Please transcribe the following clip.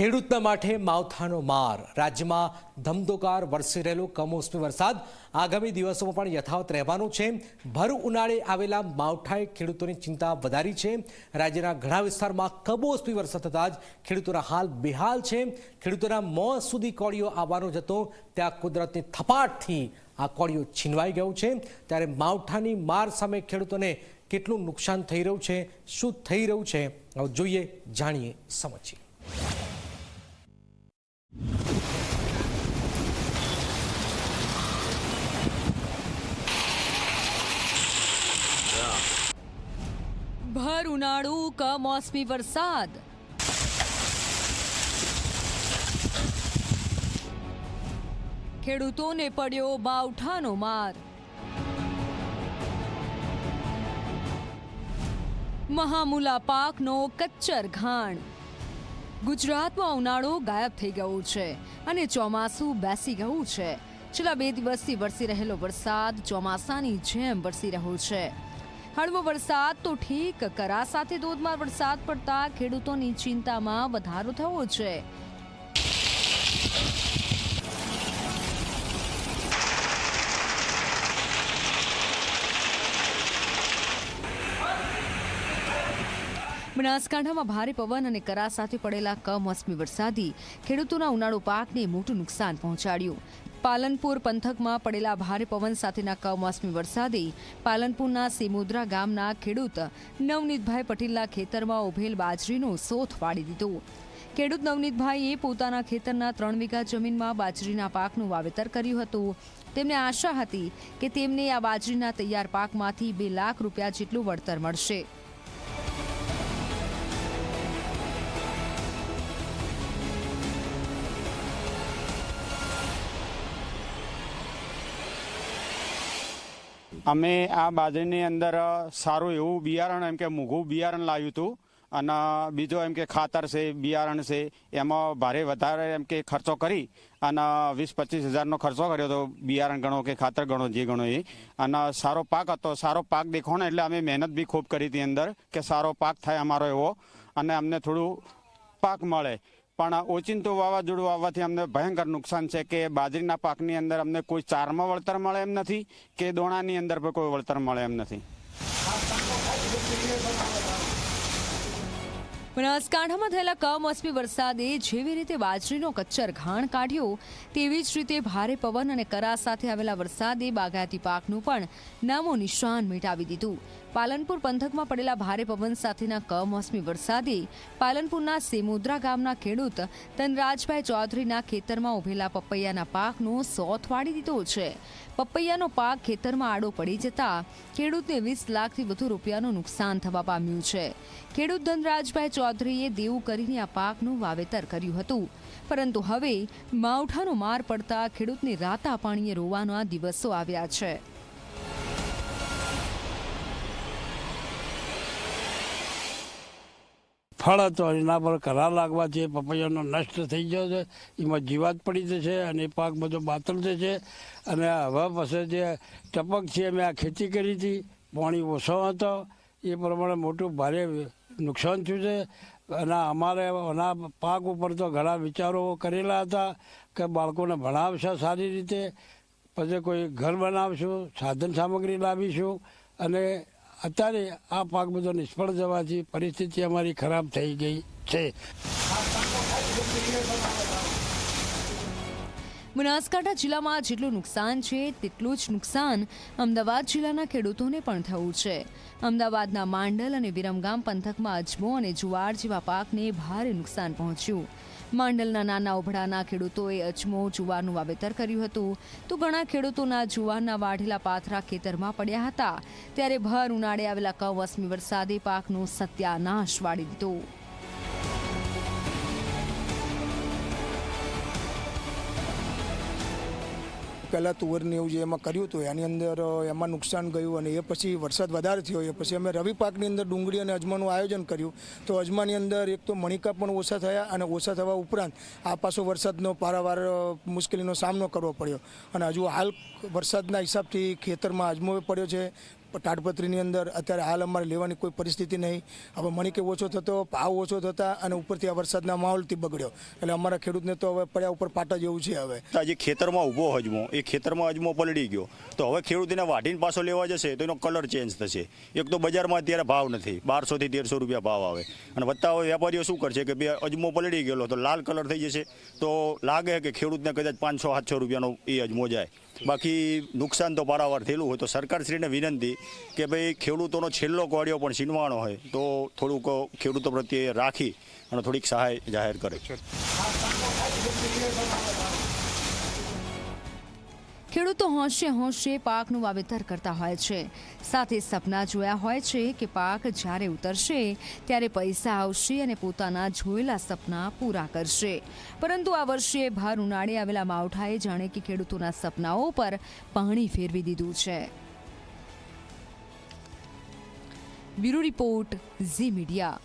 ખેડૂતના માઠે માવઠાનો માર. રાજ્યમાં ધમધોકાર વરસી રહેલો કમોસમી વરસાદ. આગામી દિવસોમાં પણ યથાવત રહેવાનો છે. ભર ઉનાળે આવેલા માવઠાએ ખેડૂતોની ચિંતા વધારી છે. રાજ્યના ઘણા વિસ્તારમાં કમોસમી વરસાદ થતાં જ ખેડૂતોના હાલ બેહાલ છે. ખેડૂતોના મોં સુધી કોળીઓ આવવાનો જતો ત્યાં કુદરતની થપાટથી આ કોળીઓ છીનવાઈ ગયું છે. ત્યારે માવઠાની માર સામે ખેડૂતોને કેટલું નુકસાન થઈ રહ્યું છે? શું થઈ રહ્યું છે? હવે જોઈએ, જાણીએ સમજીએ ભર ઉનાળુ કમોસમી વરસાદ. ખેડૂતોને પડ્યો બાવઠાનો માર. મહામુલા પાકનો કચ્ચર ઘાણ. ગુજરાતમાં ઉનાળો ગાયબ થઈ ગયો છે અને ચોમાસું બેસી ગયું છે. છેલ્લા બે દિવસથી વરસી રહેલો વરસાદ ચોમાસાની જેમ વરસી રહ્યો છે. હળવો વરસાદ તો ઠીક, કરા સાથે ધોધમાર વરસાદ પડતા ખેડૂતોની ચિંતામાં વધારો થયો છે. બનાસકાંઠામાં ભારે પવન અને કરા સાથે પડેલા કમોસમી વરસાદી ખેડૂતોના ઉનાળુ પાકને મોટું નુકસાન પહોંચાડ્યું. પાલનપુર પંથકમાં પડેલા ભારે પવન સાથેના કમોસમી વરસાદે પાલનપુરના સિમુદ્રા ગામના ખેડૂત નવનીતભાઈ પટેલના ખેતરમાં ઉભેલ બાજરીનો સોથ પાડી દીધો. ખેડૂત નવનીતભાઈએ પોતાના ખેતરના ત્રણ વીઘા જમીનમાં બાજરીના પાકનું વાવેતર કર્યું હતું. તેમને આશા હતી કે તેમને આ બાજરીના તૈયાર પાકમાંથી બે લાખ રૂપિયા જેટલું વળતર મળશે. અમે આ બાજરીની અંદર સારું એવું બિયારણ એમ કે મૂઘું બિયારણ લાવ્યું હતું અને બીજો એમ કે ખાતર છે, બિયારણ છે, એમાં ભારે વધારે એમ કે ખર્ચો કરી અને વીસ પચીસ હજારનો ખર્ચો કર્યો હતો, બિયારણ ગણો કે ખાતર ગણો, જે ગણો એ. અને સારો પાક હતો, સારો પાક દેખાણો એટલે અમે મહેનત બી ખૂબ કરી હતી અંદર કે સારો પાક થાય અમારો એવો અને અમને થોડું પાક મળે. પણ ઓચિંતું વાવાઝોડું આવવાથી અમને ભયંકર નુકસાન છે કે બાજરીના પાકની અંદર અમને કોઈ ચારમાં વળતર મળે એમ નથી કે દોણાની અંદર પણ કોઈ વળતર મળે એમ નથી. બનાસકાંઠામાં થયેલા કમોસમી વરસાદે જેવી રીતે બાજરીનો કચ્ચર ઘાણ કાઢ્યો, તેવી જ રીતે ભારે પવન અને કરા સાથે આવેલા વરસાદે બાગાયતી પાકનું પણ નામો નિશાન મિટાવી દીધું. પાલનપુર પંથકમાં પડેલા ભારે પવન સાથેના કમોસમી વરસાદે પાલનપુરના સેમુદ્રા ગામના ખેડૂત તનરાજભાઈ ચૌધરીના ખેતરમાં ઉભેલા પપૈયાના પાકનો સોથ વાળી દીધો છે. પપૈયાનો પાક ખેતરમાં આડો પડી જતા ખેડૂતને વીસ લાખથી વધુ રૂપિયાનું નુકસાન થવા પામ્યું છે. ખેડૂત ધનરાજભાઈ ચૌધરીએ દેવું કરીને આ પાકનું વાવેતર કર્યું હતું. પરંતુ હવે માવઠાનો માર પડતા ખેડૂતને રાતા પાણીએ રોવાના દિવસો આવ્યા છે. ફળ હતો એના પર કરાર લાગવાથી પપૈયાનો નષ્ટ થઈ ગયો છે, એમાં જીવાત પડી જશે, અને એ પાક બધો બાતલ છે અને હવે પછી જે ટપક છે, અમે આ ખેતી કરી હતી, પાણી ઓછો હતો, એ પ્રમાણે મોટું ભારે નુકસાન થયું છે, અને અમારે એના પાક ઉપર તો ઘણા વિચારો કરેલા હતા, કે બાળકોને ભણાવશે સારી રીતે, પછી કોઈ ઘર બનાવશું, સાધન સામગ્રી લાવીશું, અને અત્યારે આ પાક બધો નિષ્ફળ જવાથી પરિસ્થિતિ અમારી ખરાબ થઈ ગઈ છે. બનાસકાંઠા જિલ્લામાં જેટલું નુકસાન છે, તેટલું જ નુકસાન અમદાવાદ જિલ્લાના ખેડૂતોને પણ થયું છે. અમદાવાદના માંડલ અને વિરમગામ પંથકમાં અજમો અને જુવાર જેવા પાકને ભારે નુકસાન પહોંચ્યું. માંડલના નાના ઉભડાના ખેડૂતોએ અજમો, જુવારનું વાવેતર કર્યું હતું. તો ઘણા ખેડૂતોના જુવારના વાઢેલા પાથરા ખેતરમાં પડ્યા હતા. ત્યારે ભર ઉનાળે આવેલા કમોસમી વરસાદે પાકનો સત્યાનાશ વાળી દીધો. પહેલાં તુવરને એવું જે એમાં કર્યું હતું, એની અંદર એમાં નુકસાન ગયું અને એ પછી વરસાદ વધારે થયો, એ પછી અમે રવિ પાકની અંદર ડુંગળી અને અજમાનું આયોજન કર્યું. તો અજમાની અંદર એક તો મણિકા પણ ઓછા થયા અને ઓછા થવા ઉપરાંત આ પાછો વરસાદનો પારાવાર મુશ્કેલીનો સામનો કરવો પડ્યો. અને હજુ હાલ વરસાદના હિસાબથી ખેતરમાં અજમો પડ્યો છે તાડપત્રીની અંદર અત્યારે હાલ અમારે લેવાની કોઈ પરિસ્થિતિ નહીં. હવે મણિકે ઓછો થતો ભાવ ઓછો થતા અને ઉપરથી આ વરસાદના માહોલથી બગડ્યો. એટલે અમારા ખેડૂતને તો હવે પડ્યા ઉપર પાટા જેવું છે હવે. જે ખેતરમાં ઊભો હજમો, એ ખેતરમાં અજમો પલળી ગયો. તો હવે ખેડૂત એને વાઢીને પાછો લેવા જશે તો એનો કલર ચેન્જ થશે. એક તો બજારમાં અત્યારે ભાવ નથી. બારસોથી તેરસો રૂપિયા ભાવ આવે. અને વત્તા હવે વેપારીઓ શું કરશે કે બે અજમો પલળી ગયેલો, તો લાલ કલર થઈ જશે. તો લાગે કે ખેડૂતને કદાચ પાંચસો સાતસો રૂપિયાનો એ અજમો જાય. બાકી નુકસાન તો પારાવાર થયેલું હોય તો સરકારશ્રીને વિનંતી કે ભાઈ ખેડૂતોનો છેલ્લો કોડિયો પણ છીનવાનો હોય તો થોડુંક ખેડૂતો પ્રત્યે રાખી અને થોડીક સહાય જાહેર કરે. ખેડૂતો હોંશે હોંશે પાકનું વાવેતર કરતા હોય છે. સાથે સપના જોયા હોય છે કે પાક જ્યારે ઉતરશે ત્યારે પૈસા આવશે અને પોતાના જોયેલા સપના પૂરા કરશે. પરંતુ આ વર્ષે ભાર ઉનાળે આવેલા માવઠાએ જાણે કે ખેડૂતોના સપનાઓ પર પાણી ફેરવી દીધું છે. Bureau report Zee media.